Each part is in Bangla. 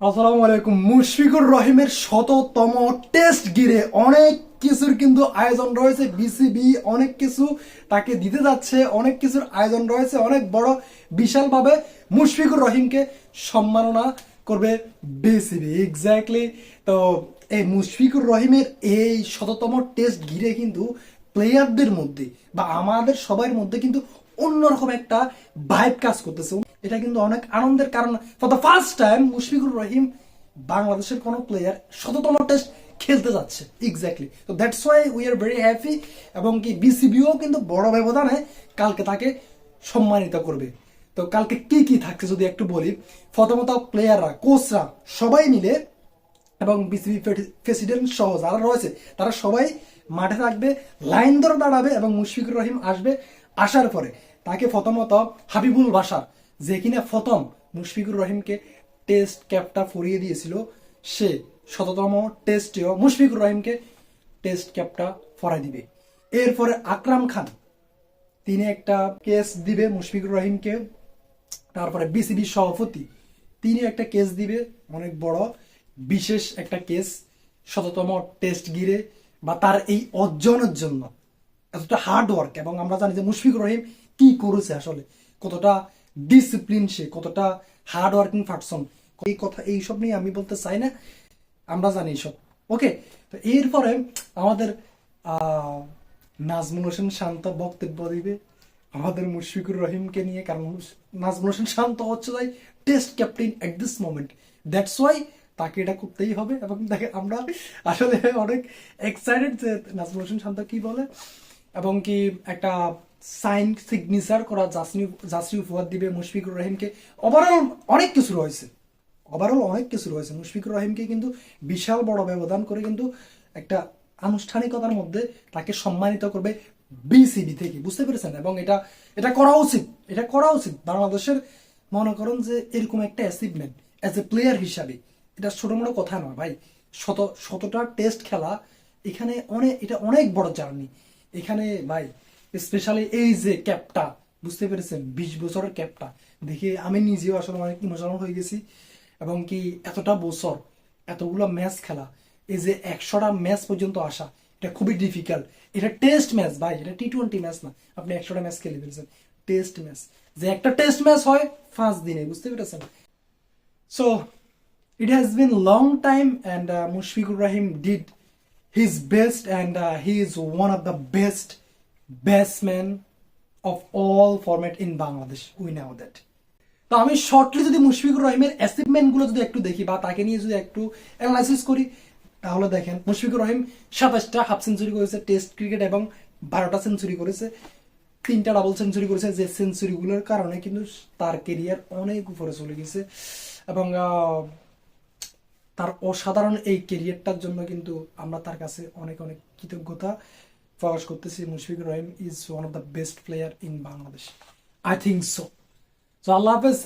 আসসালামু আলাইকুম। মুশফিকুর রহিমের শততম টেস্ট গিরে অনেক কিছুর কিন্তু আয়োজন রয়েছে। বিসিবি অনেক কিছু তাকে দিতে যাচ্ছে। অনেক কিছুর আয়োজন রয়েছে। অনেক বড়, বিশালভাবে মুশফিকুর রহিমকে সম্মাননা করবে বিসিবি এক্স্যাক্টলি তো, এই মুশফিকুর রহিমের এই শততম টেস্ট ঘিরে কিন্তু প্লেয়ারদের মধ্যে বা আমাদের সবার মধ্যে কিন্তু অন্যরকম একটা ভাইব কাজ করতেছে। এটা কিন্তু অনেক আনন্দের কারণ। For the first time Mushfiqur Rahim বাংলাদেশের কোনো প্লেয়ার শততম টেস্ট খেলতে যাচ্ছে। এক্স্যাক্টলি তো that's why we are very happy এবং কি বিসিবিও কিন্তু বড় ব্যবধানে কালকে তাকে সম্মানিত করবে। তো কালকে কি কি থাকছে যদি একটু বলি, প্রথমত প্লেয়াররা কোচরা সবাই মিলে এবং বিসিবি প্রেসিডেন্ট সহ যারা রয়েছে, তারা সবাই মাঠে থাকবে, লাইন ধরে দাঁড়াবে এবং মুশফিকুর রহিম আসবে আসার পরে। তাকে প্রথমত হাবিবুল বাসার যে কিনা প্রথম মুশফিকুর রহিমকে টেস্ট ক্যাপটা ফরিয়ে দিয়েছিল, সে শততম টেস্টেও মুশফিকুর রহিমকে টেস্ট ক্যাপটা ফরাই দিবে। এরপরে আকরাম খান, তিনি একটা কেস দিবে মুশফিকুর রহিমকে, তারপরে বিসিবি সভাপতি, তিনি একটা কেস দিবে, অনেক বড়, বিশেষ একটা কেস, শততম টেস্ট গিরে বা তার এই অর্জনের জন্য। এতটা হার্ড ওয়ার্ক এবং আমরা জানি যে মুশফিকুর রহিম কি করেছে আসলে। কতটা ডিসিপ্লিন সে, কতটা হার্ড ওয়ার্কিং পার্সন এই কথা এইসব নিয়ে আমি বলতে চাই না, আমরা জানি এইসব ওকে তো এরপরে আমাদের নাজমুল হোসেন শান্ত বক্তব্য দিবে আমাদের মুশফিকুর রহিমকে নিয়ে, কারণ নাজমুল হোসেন শান্ত হচ্ছে তাই test captain at this moment that's why তাকে এটা করতেই হবে এবং দেখে আমরা আসলে অনেক এক্সাইটেড যে নাজমুল হোসেন শান্ত কি বলে, এবং কি একটা সাইন সিগনেচার করা জাসনি জাসরি উপহার দিবে মুশফিকুর রহিমকে। ওভারঅল অনেক কিছু রয়েছে। ওভারঅল অনেক কিছু রয়েছে। মুশফিকুর রহিমকে কিন্তু বিশাল বড় ব্যবধান করে কিন্তু একটা আনুষ্ঠানিকতার মধ্যে তাকে সম্মানিত করবে বিসিবি থেকে। বুঝতে পেরেছেন? এবং এটা এটা করা উচিত। এটা করা উচিত। বাংলাদেশের মনে করেন যে এরকম একটা অ্যাচিভমেন্ট অ্যাজ এ প্লেয়ার হিসাবে। এটা ছোট মোটো কথা নয়, ভাই। শত, শতটা টেস্ট খেলা, এখানে অনেক এটা অনেক বড় জার্নি এখানে, ভাই স্পেশালি এই যে ক্যাপটা বুঝতে পেরেছেন? বিশ বছরের ক্যাপটা দেখে আমি নিজেও আসলে অনেক ইমোশনাল হয়ে গেছি। এবং কি এতটা বছর, এতগুলো ম্যাচ খেলা, এই যে একশোটা ম্যাচ পর্যন্ত আসা, এটা খুবই ডিফিকাল্ট এটা টেস্ট ম্যাচ ভাই, এটা টি টোয়েন্টি ম্যাচ না। আপনি একশোটা ম্যাচ খেলে ফেলছেন। টেস্ট ম্যাচ যে একটা টেস্ট ম্যাচ হয়, পাঁচ দিনে, বুঝতে পেরেছেন? So it has been long time, and uh, Mushfiqur Rahim did his best, and uh, he is one of the best batsmen of all format in Bangladesh. We know that. তো আমি শর্টলি যদি মুশফিকুর রহিমের অ্যাচিভমেন্টগুলো যদি একটু দেখি বা তাকে নিয়ে যদি একটু অ্যানালাইসিস করি তাহলে দেখেন মুশফিকুর রহিম সাতাশটা হাফ সেঞ্চুরি করেছে টেস্ট ক্রিকেট এবং বারোটা সেঞ্চুরি করেছে তিনটা ডাবল সেঞ্চুরি করেছে যে সেঞ্চুরিগুলোর কারণে কিন্তু তার কেরিয়ার অনেক উপরে চলে গেছে এবং তার অসাধারণ এই কেরিয়ারটার জন্য কিন্তু আমরা তার কাছে অনেক অনেক কৃতজ্ঞতা প্রকাশ করতেছি। Mushfiqur Rahim is one of the best player in Bangladesh I think so so আল্লাহ হাফেজ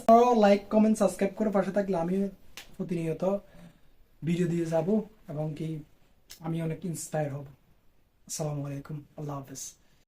লাইক কমেন্ট সাবস্ক্রাইব করে পাশে থাকলে আমি প্রতিনিয়ত ভিডিও দিয়ে যাব এবং কি আমি অনেক ইন্সপায়ার হব। আসসালামু আলাইকুম। আল্লাহ হাফেজ।